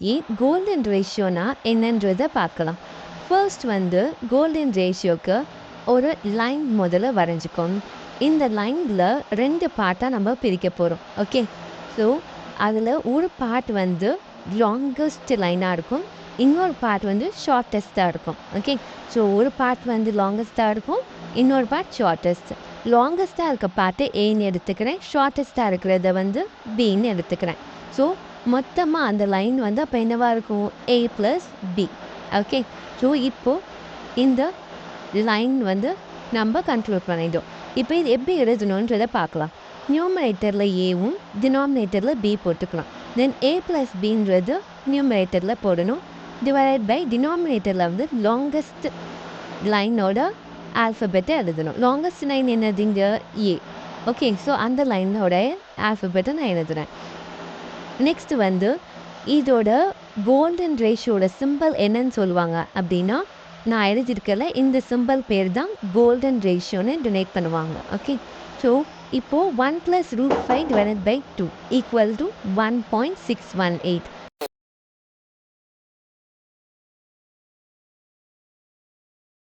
ஏன் கோல்டன் ரேஷியோனா என்னன்றதை பார்க்கலாம். ஃபர்ஸ்ட் வந்து கோல்டன் ரேஷியோக்கு ஒரு லைன் முதல்ல வரைஞ்சிக்கணும் இந்த லைனில் ரெண்டு பார்ட்டாக நம்ம பிரிக்க போகிறோம் ஓகே ஸோ அதில் ஒரு பார்ட் வந்து லாங்கஸ்ட் லைனாக இருக்கும். இன்னொரு பார்ட் வந்து ஷார்ட்டஸ்ட்டாக இருக்கும் ஓகே ஸோ ஒரு பார்ட் வந்து லாங்கஸ்ட்டாக இருக்கும் இன்னொரு பார்ட் ஷார்ட்டஸ்ட் லாங்கஸ்ட்டாக இருக்க பார்ட்டை ஏன்னு எடுத்துக்கிறேன். ஷார்ட்டஸ்ட்டாக இருக்கிறத வந்து பின்னு எடுத்துக்கிறேன். ஸோ மொத்தமாக அந்த லைன் வந்து அப்போ என்னவாக இருக்கும்? A plus B okay so இப்போது இந்த லைன் வந்து நம்ம கண்ட்ரோல் பண்ணிட்டோம். இப்போ இது எப்படி எழுதணுன்றதை பார்க்கலாம். நியூமரேட்டரில் ஏவும் டினாமினேட்டரில் பி போட்டுக்கலாம். தென் ஏ ப்ளஸ் பின்றது நியூமரேட்டரில் போடணும். டிவைட் பை டினாமினேட்டரில் வந்து லாங்கஸ்ட் லைனோட ஆல்ஃபபெட்டை எழுதணும். லாங்கஸ்ட் லைன் என்னதுங்க? ஏ ஓகே ஸோ அந்த லைனோட ஆல்ஃபபெட்டை நான் எழுதுறேன். நெக்ஸ்ட் வந்து இதோட கோல்டன் ரேஷியோட சிம்பிள் என்னன்னு சொல்லுவாங்க. அப்படின்னா நான் எழுதியிருக்கல இந்த சிம்பிள் பேர் தான் கோல்டன் ரேஷியோன்னு டொனேட் பண்ணுவாங்க. ஓகே ஸோ இப்போது one plus root five divide by two equal to one point six one eight